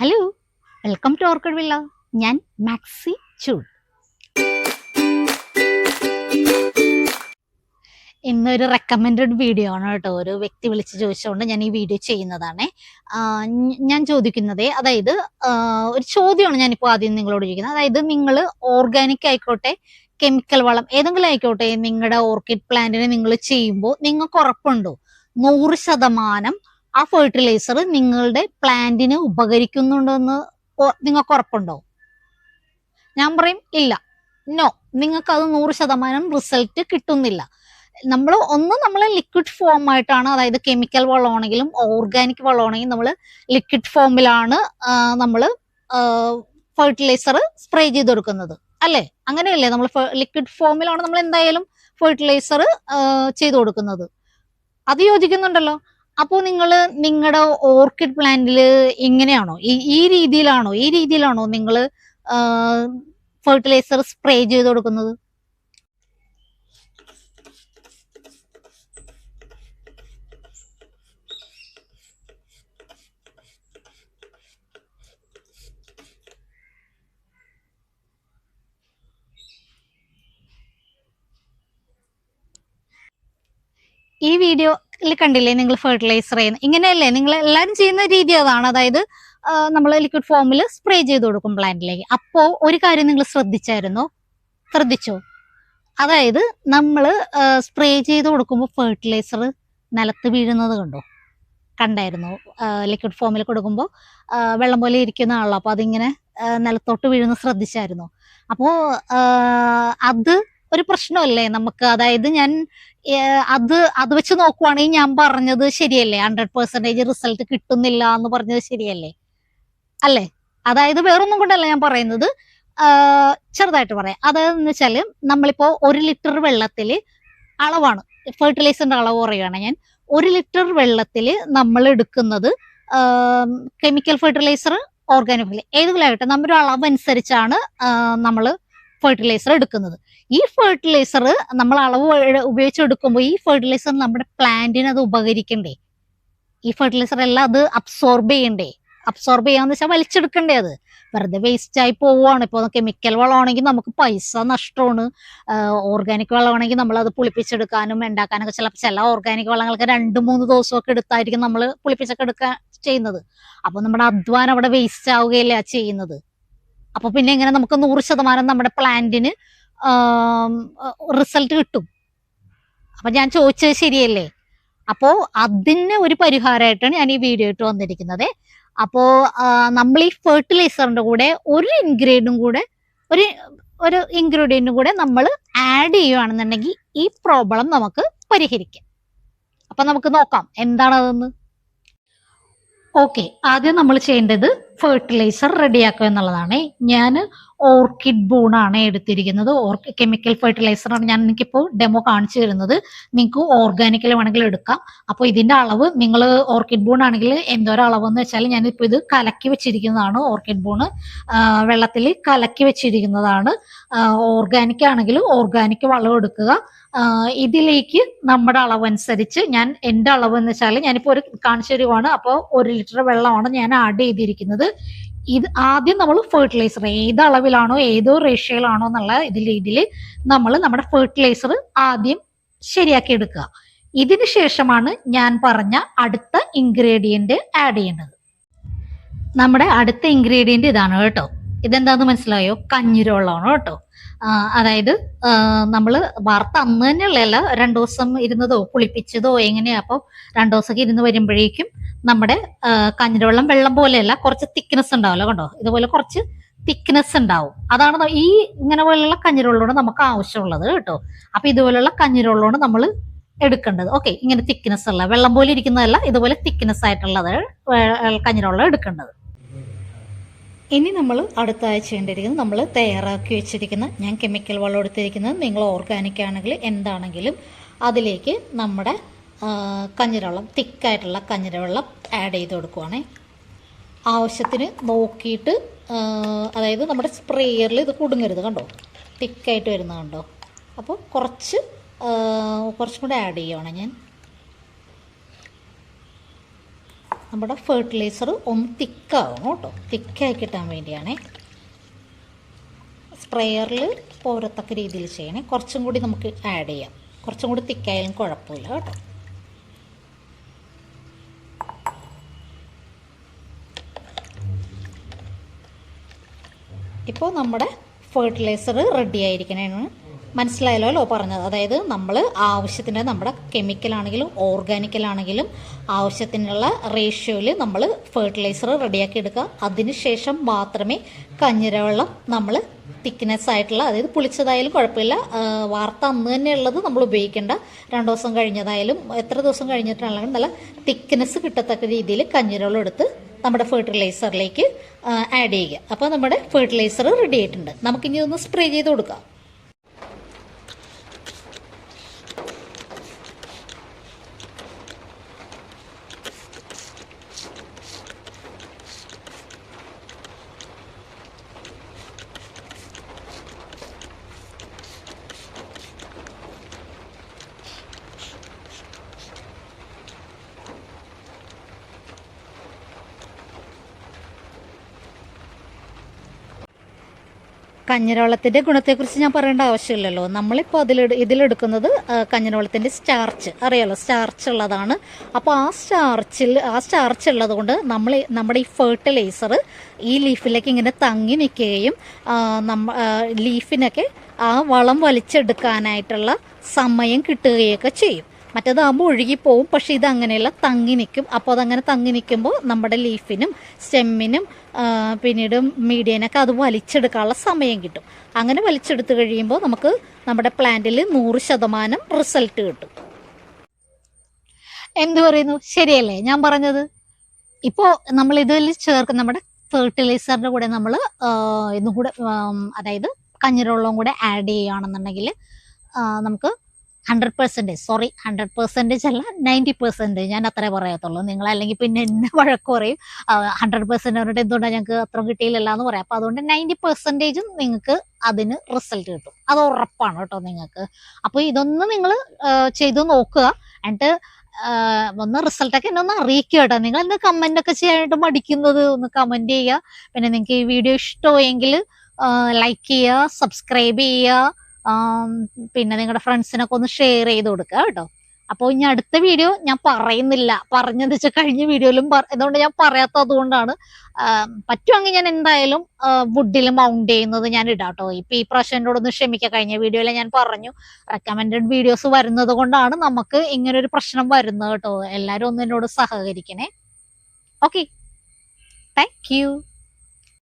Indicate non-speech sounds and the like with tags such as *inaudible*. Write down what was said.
Hello welcome to orchid villa ഞാൻ maxi ചൂട് ഇന്നൊരു റെക്കമെൻഡഡ് വീഡിയോ ആണ് കേട്ടോ. ഒരു വ്യക്തി വിളിച്ച് ചോദിച്ചുകൊണ്ട് ഞാൻ ഈ വീഡിയോ ചെയ്യുന്നതാണ്. ഞാൻ ചോദിക്കുന്നത് അതായത് ഒരു ചോദ്യമാണ് ഞാനിപ്പോൾ ആദ്യം നിങ്ങളോട് ചോദിക്കുന്നത്. അതായത് നിങ്ങൾ ഓർഗാനിക് ആയിക്കോട്ടെ കെമിക്കൽ വളം ഏതെങ്കിലും ആയിക്കോട്ടെ നിങ്ങളുടെ ഓർക്കിഡ് പ്ലാന്റിനെ നിങ്ങൾ ചെയ്യുമ്പോൾ നിങ്ങൾക്ക് ഉറപ്പുണ്ടോ? നൂറ് ശതമാനം ആ ഫെർട്ടിലൈസർ നിങ്ങളുടെ പ്ലാന്റിന് ഉപകരിക്കുന്നുണ്ടെന്ന് നിങ്ങൾക്ക് ഉറപ്പുണ്ടോ ഞാൻ പറയും ഇല്ല. നോ നിങ്ങൾക്ക് അത് നൂറ് ശതമാനം റിസൾട്ട് കിട്ടുന്നില്ല. നമ്മൾ ഒന്ന് നമ്മൾ ലിക്വിഡ് ഫോം ആയിട്ടാണ് അതായത് കെമിക്കൽ വളമാണെങ്കിലും ഓർഗാനിക് വളമാണെങ്കിലും നമ്മൾ ലിക്വിഡ് ഫോമിലാണ് നമ്മൾ ഫെർട്ടിലൈസർ സ്പ്രേ ചെയ്ത് കൊടുക്കുന്നത് അല്ലേ? അങ്ങനെയല്ലേ? നമ്മൾ ലിക്വിഡ് ഫോമിലാണ് നമ്മൾ എന്തായാലും ഫെർട്ടിലൈസർ ചെയ്തു കൊടുക്കുന്നത് അത് യോജിക്കുന്നുണ്ടല്ലോ? അപ്പോൾ നിങ്ങൾ നിങ്ങളുടെ ഓർക്കിഡ് പ്ലാന്റിൽ എങ്ങനെയാണോ? ഈ ഈ രീതിയിലാണോ? ഈ രീതിയിലാണോ നിങ്ങൾ ഫെർട്ടിലൈസർ സ്പ്രേ ചെയ്ത് കൊടുക്കുന്നത്? ഈ വീഡിയോയിൽ കണ്ടില്ലേ നിങ്ങൾ ഫെർട്ടിലൈസർ ചെയ്യുന്നത് ഇങ്ങനെയല്ലേ നിങ്ങൾ എല്ലാവരും ചെയ്യുന്ന രീതി അതാണ്. അതായത് നമ്മൾ ലിക്വിഡ് ഫോമിൽ സ്പ്രേ ചെയ്ത് കൊടുക്കും പ്ലാന്റിലേക്ക് അപ്പോൾ ഒരു കാര്യം നിങ്ങൾ ശ്രദ്ധിച്ചായിരുന്നോ? ശ്രദ്ധിച്ചോ? അതായത് നമ്മൾ സ്പ്രേ ചെയ്ത് കൊടുക്കുമ്പോൾ ഫെർട്ടിലൈസർ നിലത്ത് വീഴുന്നത് കണ്ടോ? കണ്ടായിരുന്നു? ലിക്വിഡ് ഫോമിൽ കൊടുക്കുമ്പോൾ വെള്ളം പോലെ ഇരിക്കുന്ന ആളാണ് അപ്പോൾ അതിങ്ങനെ നിലത്തോട്ട് വീഴുന്നത് ശ്രദ്ധിച്ചായിരുന്നു? അപ്പോൾ അത് ഒരു പ്രശ്നമല്ലേ നമുക്ക്? അതായത് ഞാൻ അത് അത് വെച്ച് നോക്കുവാണെങ്കിൽ ഞാൻ പറഞ്ഞത് ശരിയല്ലേ? ഹൺഡ്രഡ് പെർസെന്റേജ് റിസൾട്ട് കിട്ടുന്നില്ല എന്ന് പറഞ്ഞത് ശരിയല്ലേ? അല്ലേ? അതായത് വേറൊന്നും കൊണ്ടല്ല ഞാൻ പറയുന്നത്. ചെറുതായിട്ട് പറയാം. അതെന്ന് വെച്ചാൽ നമ്മളിപ്പോ ഒരു ലിറ്റർ വെള്ളത്തിൽ അളവാണ്. ഫെർട്ടിലൈസറിന്റെ അളവ് പറയുകയാണ് ഞാൻ. ഒരു ലിറ്റർ വെള്ളത്തിൽ നമ്മൾ എടുക്കുന്നത് കെമിക്കൽ ഫെർട്ടിലൈസർ ഓർഗാനിക് ഏതെങ്കിലും ആകട്ടെ നമ്മുടെ അളവ് അനുസരിച്ചാണ് നമ്മൾ ഫെർട്ടിലൈസർ എടുക്കുന്നത്. ഈ ഫെർട്ടിലൈസർ നമ്മൾ അളവ് ഉപയോഗിച്ച് ഉപയോഗിച്ചെടുക്കുമ്പോൾ ഈ ഫെർട്ടിലൈസർ നമ്മുടെ പ്ലാന്റിന് അത് ഉപകരിക്കണ്ടേ? ഈ ഫെർട്ടിലൈസർ എല്ലാം അത് അബ്സോർബ് ചെയ്യണ്ടേ? അബ്സോർബ് ചെയ്യാന്ന് വെച്ചാൽ വലിച്ചെടുക്കണ്ടേ അത്? വെറുതെ വേസ്റ്റ് ആയി പോവുകയാണ് ഇപ്പോൾ കെമിക്കൽ വളമാണെങ്കിൽ നമുക്ക് പൈസ നഷ്ടമാണ്. ഓർഗാനിക് വളമാണെങ്കിൽ നമ്മൾ അത് പുളിപ്പിച്ചെടുക്കാനും ഉണ്ടാക്കാനൊക്കെ ചില ചില ഓർഗാനിക് വളങ്ങൾക്ക് രണ്ട് മൂന്ന് ദിവസമൊക്കെ എടുത്തായിരിക്കും നമ്മൾ പുളിപ്പിച്ചൊക്കെ എടുക്കാൻ ചെയ്യുന്നത്. അപ്പോൾ നമ്മുടെ അധ്വാനം അവിടെ വേസ്റ്റ് ആവുകയല്ലേ ചെയ്യുന്നത്. അപ്പൊ പിന്നെ എങ്ങനെ നമുക്ക് നൂറ് ശതമാനം നമ്മുടെ പ്ലാന്റിന് റിസൾട്ട് കിട്ടും. അപ്പൊ ഞാൻ ചോദിച്ചത് ശരിയല്ലേ? അപ്പോ അതിന് ഒരു പരിഹാരമായിട്ടാണ് ഞാൻ ഈ വീഡിയോ ഇട്ട് വന്നിരിക്കുന്നത്. അപ്പോ നമ്മൾ ഈ ഫെർട്ടിലൈസറിന്റെ കൂടെ ഒരു ഇൻഗ്രീഡിയും കൂടെ ഒരു ഒരു ഇൻഗ്രീഡിയന്റും കൂടെ നമ്മൾ ആഡ് ചെയ്യുകയാണെന്നുണ്ടെങ്കിൽ ഈ പ്രോബ്ലം നമുക്ക് പരിഹരിക്കാം. അപ്പൊ നമുക്ക് നോക്കാം എന്താണതെന്ന്. ഓക്കെ ആദ്യം നമ്മൾ ചെയ്യേണ്ടത് ഫെർട്ടിലൈസർ റെഡിയാക്കുക എന്നുള്ളതാണ്. ഞാൻ ഓർക്കിഡ് ബൂണാണ് എടുത്തിരിക്കുന്നത്. ഓർക്കി കെമിക്കൽ ഫെർട്ടിലൈസർ ആണ് ഞാൻ എനിക്കിപ്പോൾ ഡെമോ കാണിച്ചു തരുന്നത്. നിങ്ങൾക്ക് ഓർഗാനിക്കൽ വേണമെങ്കിൽ എടുക്കാം. അപ്പോൾ ഇതിന്റെ അളവ് നിങ്ങൾ ഓർക്കിഡ് ബൂൺ ആണെങ്കിൽ അളവ് എന്ന് വെച്ചാൽ ഞാനിപ്പോൾ ഇത് കലക്കി വെച്ചിരിക്കുന്നതാണ് ഓർക്കിഡ് ബൂണ്. വെള്ളത്തിൽ കലക്കി വെച്ചിരിക്കുന്നതാണ്. ഓർഗാനിക് ആണെങ്കിൽ ഓർഗാനിക് വളം എടുക്കുക. ഇതിലേക്ക് നമ്മുടെ അനുസരിച്ച് ഞാൻ എന്റെ അളവ് എന്ന് വെച്ചാൽ ഞാനിപ്പോൾ ഒരു കാണിച്ചു തരുവാണ്. അപ്പോൾ ഒരു ലിറ്റർ വെള്ളമാണ് ഞാൻ ആഡ് ചെയ്തിരിക്കുന്നത്. ഇത് ആദ്യം നമ്മൾ ഫെർട്ടിലൈസർ ഏത് അളവിലാണോ ഏതോ റേഷ്യയിലാണോ എന്നുള്ള ഇതിൽ രീതിയിൽ നമ്മൾ നമ്മുടെ ഫെർട്ടിലൈസർ ആദ്യം ശരിയാക്കി എടുക്കുക. ഇതിന് ശേഷമാണ് ഞാൻ പറഞ്ഞ അടുത്ത ഇൻഗ്രീഡിയന്റ് ആഡ് ചെയ്യേണ്ടത്. നമ്മുടെ അടുത്ത ഇൻഗ്രീഡിയന്റ് ഇതാണ് കേട്ടോ. ഇതെന്താന്ന് മനസ്സിലായോ? കഞ്ഞിരവെള്ളമാണ് കേട്ടോ. അതായത് നമ്മൾ വാർത്ത അന്ന് തന്നെയുള്ളതല്ല രണ്ടു ദിവസം ഇരുന്നതോ കുളിപ്പിച്ചതോ എങ്ങനെയാ? അപ്പോൾ രണ്ടു ദിവസമൊക്കെ ഇരുന്ന് വരുമ്പോഴേക്കും നമ്മുടെ കഞ്ഞിരവെള്ളം വെള്ളം പോലെയല്ല കുറച്ച് തിക്നെസ് ഉണ്ടാവല്ലോ കണ്ടോ? ഇതുപോലെ കുറച്ച് തിക്നെസ് ഉണ്ടാവും. അതാണ് ഈ ഇങ്ങനെ പോലുള്ള കഞ്ഞിരവെള്ളമാണ് നമുക്ക് ആവശ്യമുള്ളത് കേട്ടോ. അപ്പൊ ഇതുപോലുള്ള കഞ്ഞിരവെള്ളമാണ് നമ്മൾ എടുക്കേണ്ടത്. ഓക്കെ ഇങ്ങനെ തിക്നെസ് ഉള്ള വെള്ളം പോലെ ഇരിക്കുന്നതല്ല ഇതുപോലെ തിക്നെസ് ആയിട്ടുള്ളത് കഞ്ഞിരുള്ള എടുക്കേണ്ടത്. ഇനി നമ്മൾ അടുത്ത ആഴ്ച നമ്മൾ തയ്യാറാക്കി വെച്ചിരിക്കുന്ന ഞാൻ കെമിക്കൽ വളം എടുത്തിരിക്കുന്നത് നിങ്ങൾ ഓർഗാനിക് ആണെങ്കിൽ എന്താണെങ്കിലും അതിലേക്ക് നമ്മുടെ കഞ്ഞിരവെള്ളം തിക്കായിട്ടുള്ള കഞ്ഞിരവെള്ളം ആഡ് ചെയ്ത് കൊടുക്കുവാണേ. ആവശ്യത്തിന് നോക്കിയിട്ട് അതായത് നമ്മുടെ സ്പ്രേയറിൽ ഇത് കുടുങ്ങരുത് കണ്ടോ? തിക്കായിട്ട് വരുന്നത് കണ്ടോ? അപ്പോൾ കുറച്ച് കുറച്ചും കൂടെ ആഡ് ചെയ്യുവാണ് ഞാൻ. നമ്മുടെ ഫെർട്ടിലൈസർ ഒന്ന് തിക്കാവും കേട്ടോ. തിക്കായി കിട്ടാൻ വേണ്ടിയാണേ. സ്പ്രേയറിൽ പോരത്തക്ക രീതിയിൽ ചെയ്യണേ. കുറച്ചും കൂടി നമുക്ക് ആഡ് ചെയ്യാം. കുറച്ചും കൂടി തിക്കായാലും കുഴപ്പമില്ല കേട്ടോ. ഇപ്പോൾ നമ്മുടെ ഫെർട്ടിലൈസർ റെഡി ആയിരിക്കണേന്ന് മനസ്സിലായല്ലോ പറഞ്ഞത്. അതായത് നമ്മൾ ആവശ്യത്തിന് നമ്മുടെ കെമിക്കലാണെങ്കിലും ഓർഗാനിക്കലാണെങ്കിലും ആവശ്യത്തിനുള്ള റേഷ്യോയിൽ നമ്മൾ ഫെർട്ടിലൈസർ റെഡിയാക്കി എടുക്കുക. അതിനുശേഷം മാത്രമേ കഞ്ഞിരവെള്ളം നമ്മൾ തിക്നെസ് ആയിട്ടുള്ള അതായത് പുളിച്ചതായാലും കുഴപ്പമില്ല വാർത്ത അന്ന് തന്നെയുള്ളത് നമ്മൾ ഉപയോഗിക്കേണ്ട. രണ്ടു ദിവസം കഴിഞ്ഞതായാലും എത്ര ദിവസം കഴിഞ്ഞിട്ടാണെങ്കിലും നല്ല തിക്നെസ് കിട്ടത്തക്ക രീതിയിൽ കഞ്ഞിരവെള്ളം എടുത്ത് നമ്മുടെ ഫെർട്ടിലൈസറിലേക്ക് ആഡ് ചെയ്യുക. അപ്പോൾ നമ്മുടെ ഫെർട്ടിലൈസർ റെഡി ആയിട്ടുണ്ട്. നമുക്കിനി ഒന്ന് സ്പ്രേ ചെയ്ത് കൊടുക്കാം. കഞ്ഞിരവെള്ളത്തിന്റെ ഗുണത്തെക്കുറിച്ച് ഞാൻ പറയേണ്ട ആവശ്യമില്ലല്ലോ. നമ്മളിപ്പോൾ അതിൽ ഇതിലെടുക്കുന്നത് കഞ്ഞിരവെള്ളത്തിന്റെ സ്റ്റാർച്ച്. അറിയാലോ സ്റ്റാർച്ച് ഉള്ളതാണ്. അപ്പോൾ ആ സ്റ്റാർച്ചിൽ ആ സ്റ്റാർച്ച് ഉള്ളത് കൊണ്ട് നമ്മൾ നമ്മുടെ ഈ ഫെർട്ടിലൈസർ ഈ ലീഫിലേക്ക് ഇങ്ങനെ തങ്ങി നിൽക്കുകയും നമ്മ ലീഫിനൊക്കെ ആ വളം വലിച്ചെടുക്കാനായിട്ടുള്ള സമയം കിട്ടുകയൊക്കെ ചെയ്യും. മറ്റേതാകുമ്പോൾ ഒഴുകിപ്പോവും പക്ഷേ ഇത് അങ്ങനെയല്ല തങ്ങി നിൽക്കും അപ്പോൾ അതങ്ങനെ തങ്ങി നിൽക്കുമ്പോൾ നമ്മുടെ ലീഫിനും സ്റ്റെമ്മിനും പിന്നീട് മീഡിയനൊക്കെ അത് വലിച്ചെടുക്കാനുള്ള സമയം കിട്ടും. അങ്ങനെ വലിച്ചെടുത്ത് കഴിയുമ്പോൾ നമുക്ക് നമ്മുടെ പ്ലാന്റിൽ നൂറ് ശതമാനം റിസൾട്ട് കിട്ടും. എന്ത് പറയുന്നു? ശരിയല്ലേ? ഞാൻ പറഞ്ഞത്. ഇപ്പോൾ നമ്മൾ ഇതിൽ ചേർക്കുന്ന നമ്മുടെ ഫെർട്ടിലൈസറിന്റെ കൂടെ നമ്മൾ ഇതും കൂടെ അതായത് കഞ്ഞിരവെള്ളവും കൂടെ ആഡ് ചെയ്യുകയാണെന്നുണ്ടെങ്കിൽ നമുക്ക് hundred percentage sorry hundred percentage അല്ല നയന്റി പെർസെന്റേജ് ഞാൻ അത്രേ പറയത്തുള്ളൂ. നിങ്ങൾ അല്ലെങ്കിൽ പിന്നെ എന്നെ *laughs* വഴക്ക് പറയും. ഹൺഡ്രഡ് പെർസെന്റ് പറഞ്ഞിട്ട് എന്തുകൊണ്ടാണ് ഞങ്ങൾക്ക് അത്ര കിട്ടിയില്ല എന്ന് പറയാം. അപ്പോൾ അതുകൊണ്ട് നയന്റി പെർസെന്റേജും നിങ്ങൾക്ക് അതിന് റിസൾട്ട് കിട്ടും. അത് ഉറപ്പാണ് കേട്ടോ നിങ്ങൾക്ക്. അപ്പോൾ ഇതൊന്ന് നിങ്ങൾ ചെയ്ത് നോക്കുക. എന്നിട്ട് ഒന്ന് റിസൾട്ടൊക്കെ എന്നെ ഒന്ന് അറിയിക്കുക കേട്ടോ. നിങ്ങൾ എന്ത് കമന്റ് ഒക്കെ ചെയ്യാനായിട്ട് മടിക്കുന്നത് ഒന്ന് കമന്റ് ചെയ്യുക. പിന്നെ നിങ്ങൾക്ക് ഈ വീഡിയോ ഇഷ്ടമായെങ്കിൽ ലൈക്ക് ചെയ്യുക സബ്സ്ക്രൈബ് ചെയ്യുക. പിന്നെ നിങ്ങളുടെ ഫ്രണ്ട്സിനൊക്കെ ഒന്ന് ഷെയർ ചെയ്ത് കൊടുക്കുക കേട്ടോ. അപ്പോൾ ഇനി അടുത്ത വീഡിയോ ഞാൻ പറയുന്നില്ല. പറഞ്ഞത് വെച്ചാൽ കഴിഞ്ഞ വീഡിയോയിലും അതുകൊണ്ട് ഞാൻ പറയാത്തത് കൊണ്ടാണ്. പറ്റുമെങ്കിൽ ഞാൻ എന്തായാലും വുഡിൽ മൗണ്ട് ചെയ്യുന്നത് ഞാൻ ഇടാം കേട്ടോ ഇപ്പം ഈ പ്രാവശ്യം എന്നോടൊന്ന് കഴിഞ്ഞ വീഡിയോയിൽ ഞാൻ പറഞ്ഞു. റെക്കമെൻഡഡ് വീഡിയോസ് വരുന്നത് കൊണ്ടാണ് നമുക്ക് ഇങ്ങനെ ഒരു പ്രശ്നം വരുന്നത് കേട്ടോ. എല്ലാവരും ഒന്ന് എന്നോട് സഹകരിക്കണേ. Okay thank